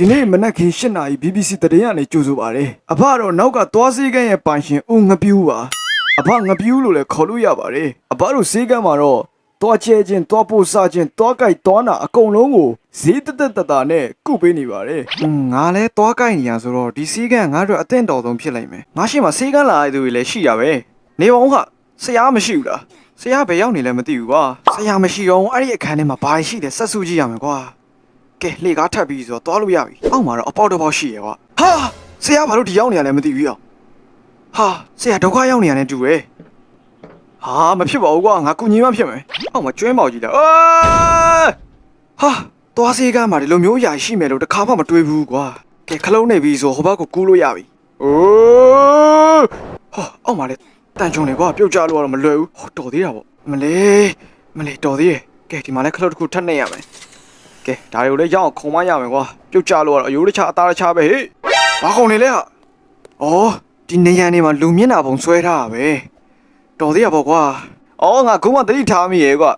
ဒီနေ့မနက်ခင်း၈နာရီ BBC သတင်းကနေကြိုဆိုပါရယ်အဖကတော့နောက်ကသွားစေးကန်းရဲ့ပိုင်ရှင်ဦးငပြူးပါအဖငပြူးလို့လည်းခေါ်လို့ရပါတယ်အဖတို့စေးကန်းမှာတော့သွားချဲခြင်းသွားပို့စားခြင်းသွားကြိုက်သွားနာအကုန်လုံးကိုဈေးတက်တက်တတာနဲ့ကုပေးနေပါတယ်။อืมငါလည်းသွားကြိုက်နေရဆိုတော့ဒီစေးကန်းငါတို့အသင့်တော်ဆုံးဖြစ်လိမ့်မယ်။ငါရှိမှစေးကန်းလာတဲ့သူတွေလည်းရှိရပဲ။နေပါဦးခဆရာမရှိဘူးလား။ဆရာဘယ်ရောက်နေလဲမသိဘူးကွာ။ဆရာမရှိတော့အဲ့ဒီအခန်းထဲမှာဘာရှိတယ်ဆက်စုကြည့်ရမယ်ကွာ။ ကဲလေကားထပ်ပြီးဆိုတော့သွားလို့ရပြီအောက်မှာတော့အပေါက်တစ်ပေါက်ရှိရကွာဟာဆရာဘာလို့ဒီရောက်နေရလဲမသိဘူးရောဟာဆရာဒုက္ခရောက်နေရတဲ့တူရယ်ဟာမဖြစ်ပါဘူးကွာငါကုညီမဖြစ်မယ်အောက်မှာကျွဲမောက်ကြီးတာအာဟာသွားစေးကမ်းမှာဒီလိုမျိုးအရာရှိမယ်လို့တစ်ခါမှမတွေးဘူးကွာကဲခလုံးနေပြီဆိုဟိုဘက်ကိုကူးလို့ရပြီအိုးဟာအောက်မှာလေတန်ချုံနေကွာပြုတ်ကြလို့ကတော့မလွယ်ဘူးဟောတော်သေးတာပေါ့မလေးမလေးတော်သေးရဲ့ကဲဒီမှာလည်းခလုံးတစ်ခုထပ်နေရမယ် ကဲဒါတွေကိုလည်းရအောင်ခုံမရမယ်ကွာပြုတ်ကြလို့ကတော့အယိုးတစ်ခြားအသားတစ်ခြားပဲဟေ့ဘာခုံနေလဲဟာဩဒီနေရန်နေမှာလူမျက်နှာပုံဆွဲထားတာပဲတော်သေးရပေါ့ကွာဩငါခုမှတတိထားမိရဲ့ကွာ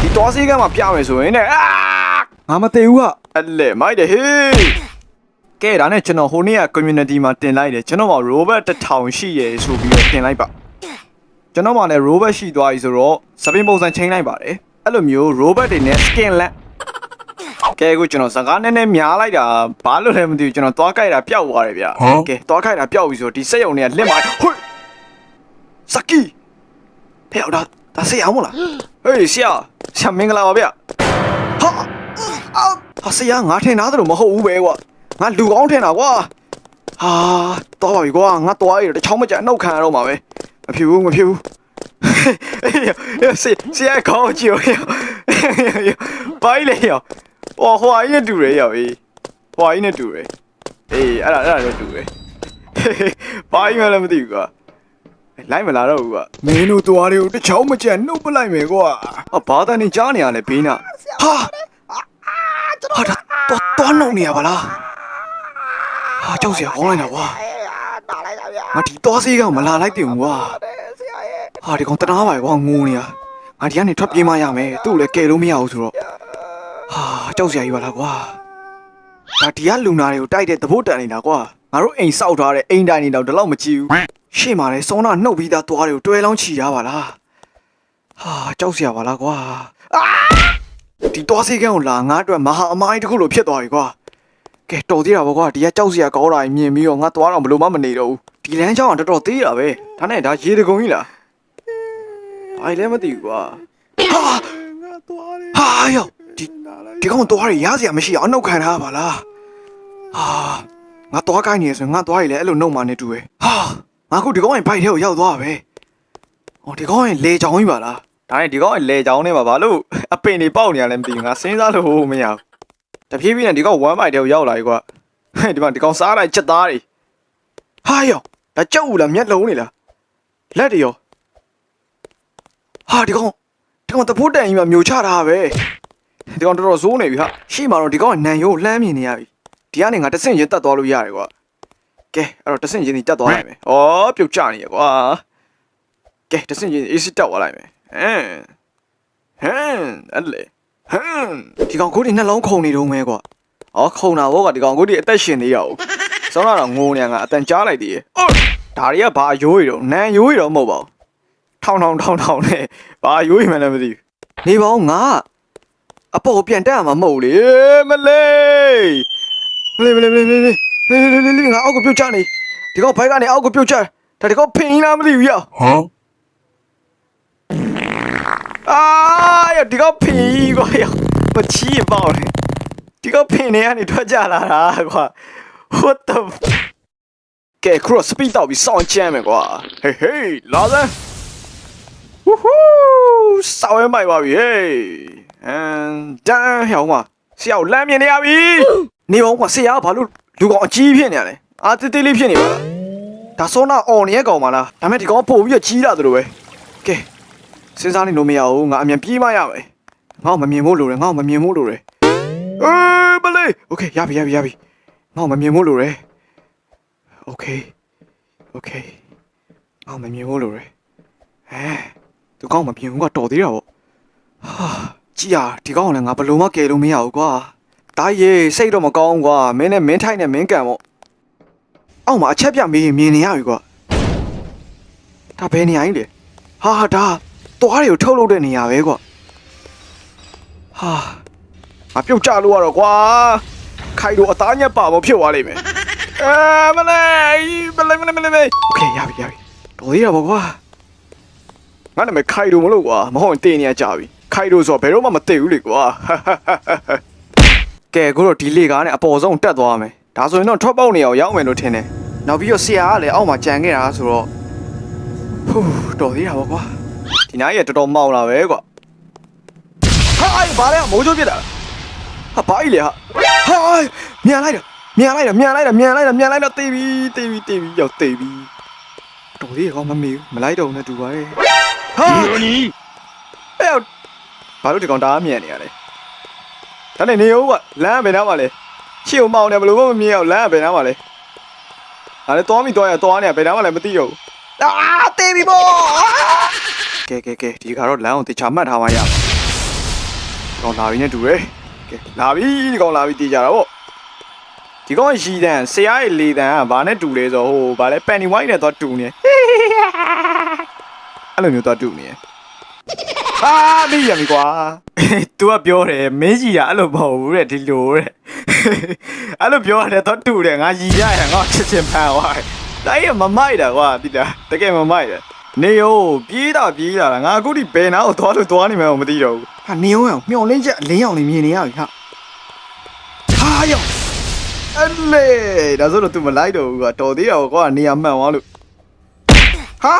ဒီတော်စေးကမ်းမှာပြမယ်ဆိုရင်နဲ့အာငါမသိဘူးကအလဲမိုက်တယ်ဟေးကဲဒါနဲ့ကျွန်တော်ဟိုနေ့က community မှာတင်လိုက်တယ်ကျွန်တော်မှာ robot တစ်ထောင်ရှိရယ်ဆိုပြီးတော့တင်လိုက်ပါကျွန်တော်မှလည်း robot ရှိသွားပြီဆိုတော့စပင်းပုံစံချိန်လိုက်ပါတယ်အဲ့လိုမျိုး robot တွေနဲ့ skin လက် ကဲအခုကျွန်တော်စကားနည်းနည်းများလိုက်တာဘာလို့လဲမသိဘူးကျွန်တော်သွားကြိုက်တာပျောက်သွားတယ်ဗျကဲသွားကြိုက်တာပျောက်ပြီဆိုတော့ဒီစက်ရုံတွေကလက်မှာဟွတ်စကီဖျောက်တာဒါဆေးအောင်မလားဟေးဆရာဆရာမင်္ဂလာပါဗျဟာအော်ဟာဆရာငါထင်သားသလိုမဟုတ်ဘူးပဲကွာငါလူကောင်းထင်တာကွာဟာတော့ပါပြီကွာငါသွားရတချောင်းမကြအနှုတ်ခံရတော့မှာပဲမဖြစ်ဘူးမဖြစ်ဘူးအေးဆရာကောင်းကြည့်ရောဘာလဲရော ဟောဟွာကြီးနဲ့တူတယ်ရောက်အေးဟွာကြီးနဲ့တူတယ်အေးအဲ့ဒါအဲ့ဒါလည်းတူတယ်ဘာကြီးမှလည်းမသိဘူးကွာလိုက်မလာတော့ဘူးကမင်းတို့သွားတွေကိုတစ်ချောင်းမကြံနှုတ်ပလိုက်မယ်ကွာအဘာသာနေကြားနေရလဲဘေးနာဟာဟာတော့တော့နှုတ်နေရပါလားဟာကြောက်စရာဟောလိုက်တာကွာငါဒီတော့စေးကောင်မလာလိုက်တင်ဘူးကွာဟာဒီကောင်တနာပါကွာငိုနေရငါဒီကနေထွက်ပြေးမရမယ်သူ့ကိုလည်းကယ်လို့မရဘူးဆိုတော့ ကြောက်စရာကြီးပါလားကွာဒါဒီကလူနာတွေကိုတိုက်တဲ့သဘောတန်နေတာကွာငါတို့အိမ်ဆောက်ထားတဲ့အိမ်တိုင်းနေတော့ဒီလောက်မကြည့်ဘူးရှေ့မှာလဲစောနာနှုတ်ပြီးသားသွားတွေကိုတွဲလောင်းချီထားပါလားဟာကြောက်စရာပါလားကွာအာဒီသွားစေးကန်းကိုလာငါအတွက်မဟာအမိုင်းတစ်ခုလိုဖြစ်သွားပြီကွာကဲတော်သေးတာပေါ့ကွာဒီကကြောက်စရာကောင်းတာကြီးမြင်ပြီးတော့ငါသွားတော့ဘလို့မှမနေတော့ဘူးဒီလမ်းကြောင်းကတော်တော်သေးတာပဲဒါနဲ့ဒါရေတကုံကြီးလားဘာလဲမသိဘူးကွာဟာငါသွားတယ်ဟာယော ဒီ打来ဒီကောင်သွားရရစရာမရှိအောင်အနှုတ်ခံထားပါလားဟာငါသွားကိုင်းနေဆိုရင်ငါသွားရလေအဲ့လိုနှုတ်မှနေတူပဲဟာငါခုဒီကောင်ရဲ့ဘိုက်ထဲကိုရောက်သွားပဲဟောဒီကောင်ရဲ့လေချောင်းကြီးပါလားဒါနဲ့ဒီကောင်ရဲ့လေချောင်းနဲ့ပါဘာလို့အပင်တွေပေါက်နေရလဲမသိဘူးငါစဉ်းစားလို့မရဘူးတဖြည်းဖြည်းနဲ့ဒီကောင်1ဘိုက်ထဲကိုရောက်လာပြီကွာဟဲ့ဒီမှာဒီကောင်စားလိုက်ချက်သားတွေဟာယောဒါကြောက်ဦးလားမျက်လုံးနေလားလက်တွေရောဟာဒီကောင်ဒီကောင်တဖိုးတန်ကြီးမှာမျိုးချတာပဲ ဒီကောင်တော်တော်ဇိုးနေပြီဟာရှေ့မှာတော့ဒီကောင်ကနန်ရိုးလှမ်းမြင်နေရပြီဒီကနေငါတဆင့်ချင်းတက်သွားလို့ရတယ်ကွာကဲအဲ့တော့တဆင့်ချင်းကြီးတက်သွားလိုက်မယ်ဩပြုတ်ကျနေရကွာကဲတဆင့်ချင်းအေးစစ်တက်သွားလိုက်မယ်ဟမ်ဟမ်အဲ့လေဟမ်ဒီကောင်ကိုဒီနှလုံးခုန်နေတော့မဲကွာဩခုန်တာဘောကဒီကောင်ကိုဒီအသက်ရှင်နေရအောင်စောနာတော့ငိုနေငါအတန်ကြားလိုက်သေးရဲ့အော်ဒါတွေကဘာရိုးရီတော့နန်ရိုးရီတော့မဟုတ်ပါဘူးထောင်းထောင်းထောင်းထောင်းနဲ့ဘာရိုးရင်မှလည်းမသိဘူးနေပါဦးငါ အပေါ်ပြန်တက်ရမှာမဟုတ်လေမလေးမလေးမလေးမလေးမလေးလေးလေးလေးလေးငါအောက်ကိုပြုတ်ချနေဒီကောင်ဘိုက်ကနေအောက်ကိုပြုတ်ချဒါဒီကောင်ဖင်လားမသိဘူးရဟမ်အာရဒီကောင်ဖင်ကွာရမချီးပေါ့လေဒီကောင်ဖင်နေကနေထွက်ကြလာတာကွာ what the ကဲ cross speed တော့ပြီးစောင့်ကြမ်းမယ်ကွာ hey hey လာစမ်းဝူးဟူးစောင်းရမိုက်ပါပြီဟေး အမ်ဒန်ဟောင်းမဆရာကိုလမ်းမြင်နေရပြီနေအောင်ကွာဆရာကဘာလို့လူကောင်အကြီးဖြစ်နေရလဲအာတေးသေးလေးဖြစ်နေပါလားဒါစောနာအော်နေရကောင်မလားဒါမဲ့ဒီကောင်ပို့ပြီးကြီးလာတယ်လို့ပဲကဲစဉ်းစားနေလို့မရဘူးငါအမြန်ပြေးမရမယ်ငါ့ကိုမမြင်ဖို့လိုတယ်ငါ့ကိုမမြင်ဖို့လိုတယ်အေးဘလေးโอเคရပြီရပြီရပြီငါ့ကိုမမြင်ဖို့လိုတယ်โอเคโอเคငါ့ကိုမမြင်ဖို့လိုတယ်ဟဲ သူကောင်းမပြင်းဘူးကတော်သေးတာပေါ့ဟာ ကြည်ရဒီကောင်းကလည်းငါဘယ်လို့မှကယ်လို့မရဘူးကွာ ဒါရေစိတ်တော့မကောင်းဘူးကွာမင်းနဲ့မင်းထိုက်နဲ့မင်းကန်ပေါ့အောက်မှာအချက်ပြမေးရင်မြင်နေရပြီကွာဒါဘယ်နေရာကြီးလဲဟာဒါသွားတွေကိုထုတ်လုပ်တဲ့နေရာပဲကွာဟာငါပြုတ်ကြလို့ရတော့ကွာခိုင်တို့အသားညက်ပါမဖြစ်သွားလိမ့်မယ်အဲမလေးမလေးမလေးမလေးโอเคရပြီရပြီတော်သေးတာပေါ့ကွာငါနာမည်ခိုင်တို့မလို့ကွာမဟုတ်ရင်တင်နေရကြပြီ ခိုင်တို့ဆိုတော့ဘယ်တော့မှမသိဘူးလေကွာကဲကိုတော့ဒီလေကားနဲ့အပေါ်ဆုံးတက်သွားမယ်ဒါဆိုရင်တော့ထွက်ပေါက်နေအောင်ရောက်မယ်လို့ထင်တယ်နောက်ပြီးတော့ဆရာကလည်းအောက်မှာကြံခဲ့တာဆိုတော့ဟူးတော်သေးတာပေါ့ကွာဒီနားကြီးကတော်တော်မောင်လာပဲကွာဟာအိုင်ဘာလဲမိုးချိုးပြစ်တာဟာဘာကြီးလဲဟာဟာအိုင်မြန်လိုက်တာမြန်လိုက်တာမြန်လိုက်တာမြန်လိုက်တာမြန်လိုက်တာတေးပြီတေးပြီတေးပြီရောက်တေးပြီတော်သေးရောမမေဘူးမလိုက်တော့ဘူးနဲ့တူပါရဲ့ဟာအဲ့ ဘာလို့ဒီကောင်တားမြန်နေရလဲဒါနဲ့နေဦးကလမ်းကဘယ်နားမှာလဲရှေ့ကိုမောင်းနေဘယ်လိုမှမမြင်အောင်လမ်းကဘယ်နားမှာလဲဒါလည်းသွားမိသွားရသွားနေဘယ်နားမှာလဲမသိတော့ဘူးအာတေးပြီပေါ့ကဲကဲကဲဒီကတော့လမ်းကိုတေချာမှတ်ထားမှရမယ်ကောင်လာပြီနဲ့တူတယ်ကဲလာပြီဒီကောင်လာပြီတေချာတာပေါ့ဒီကောင်ရီတန်ဆရာရဲ့လေတန်ကဘာနဲ့တူလဲဆိုဟိုဘာလဲပန်နီဝိုင်းနဲ့သွားတူနေအဲ့လိုမျိုးသွားတူနေ ရအာမိရပြီကွာ तू ကပြောတယ်မင်းကြီးကအဲ့လိုမဟုတ်ဘူးတဲ့ဒီလိုတဲ့အဲ့လိုပြောရတယ်တော့တူတယ်ငါရီရရငါချစ်ချင်ဖန်သွားတယ်တိုင်းရမမိုက်တာကွာဒီလားတကယ်မမိုက်တယ်နေယောပြေးတာပြေးတာငါအခုဒီဘယ်နာကိုသွားလို့သွားနေမှန်းမသိတော့ဘူးဟာနေယောမျောလင်းချက်အလင်းအောင်နေမြင်နေရပြီဟာဟာယောအဲ့လေဒါဆိုတော့ तू မလိုက်တော့ဘူးကွာတော်သေးတာကွာနေရာမှန်သွားလို့ဟာ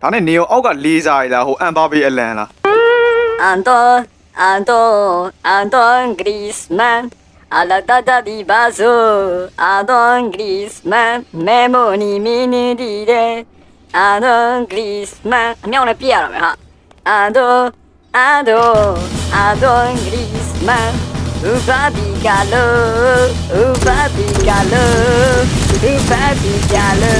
ဒါနဲ့နေယောအောက်ကလေးစားရလားဟိုအန်ပါဘေးအလန်လား Anton, Anton, Anton Griezmann. A la data di baso, Anton Griezmann. Memoni mini di de. Anton Griezmann. အမြောက်နဲ့ပြရတော့မယ်ဟာ Anton, Anton, Anton Griezmann. Ufa Bigalo, Ufa Bigalo, Ufa Bigalo,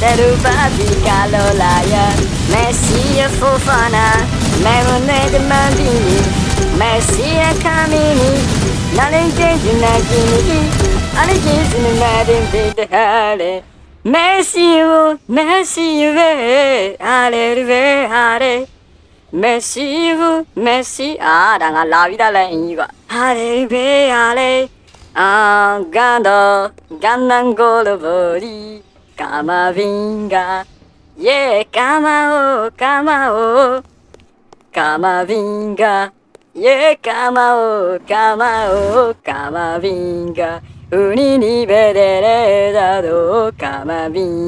der Ufa Bigalo lion. Messiye Fofana, memnun edin ben beni. Messiye Kamini, nalın gezinden gini, alı ve, hale. မက်ဆီဘူးမက်ဆီအာဒါငါလာပြီးသားလဲအင်းကြီးကဟာလေဘေးဟာလေအာကန်တော့ကန်နန်ကိုလိုဘော်ဒီကာမဗင်ဂါယေကာမအိုကာမအိုကာမဗင်ဂါယေကာမအိုကာမအိုကာမဗင်ဂါဦးနီနီဘေဒေရေသာတို့ကာမဗင်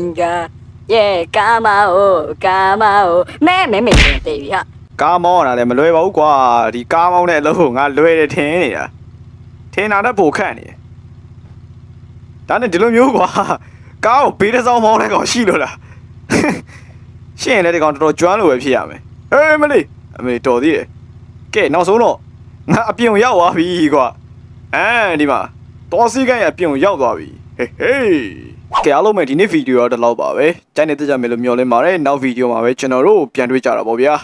ဂါယေကာမအိုကာမအိုမဲမဲမဲတေးပြီဟာကားမောင်းရတာလည်းမလွယ်ပါဘူးကွာဒီကားမောင်းတဲ့အလုပ်ကိုငါလွယ်တယ်ထင်နေတာထင်တာတော့ပိုခန့်နေတယ်ဒါနဲ့ဒီလိုမျိုးကွာကားကိုဘေးတစ်စောင်းမောင်းတဲ့ကောင်ရှိလို့လားရှင်းရင်လည်းဒီကောင်တော်တော်ကျွမ်းလို့ပဲဖြစ်ရမယ်အေးမလေးအမေတော်သေးတယ်ကဲနောက်ဆုံးတော့ငါအပြင်ကိုရောက်သွားပြီကွာအဲဒီမှာတော်စီကန်ရဲ့အပြင်ကိုရောက်သွားပြီဟေးဟေး ကဲအားလုံးပဲဒီနေ့ဗီဒီယိုတော့ဒီလောက်ပါပဲကြိုက်နေတဲ့ကြမယ်လို့မျှော်လင့်ပါတယ်နောက်ဗီဒီယိုမှာပဲကျွန်တော်တို့ပြန်တွေ့ကြတာပေါ့ဗျာ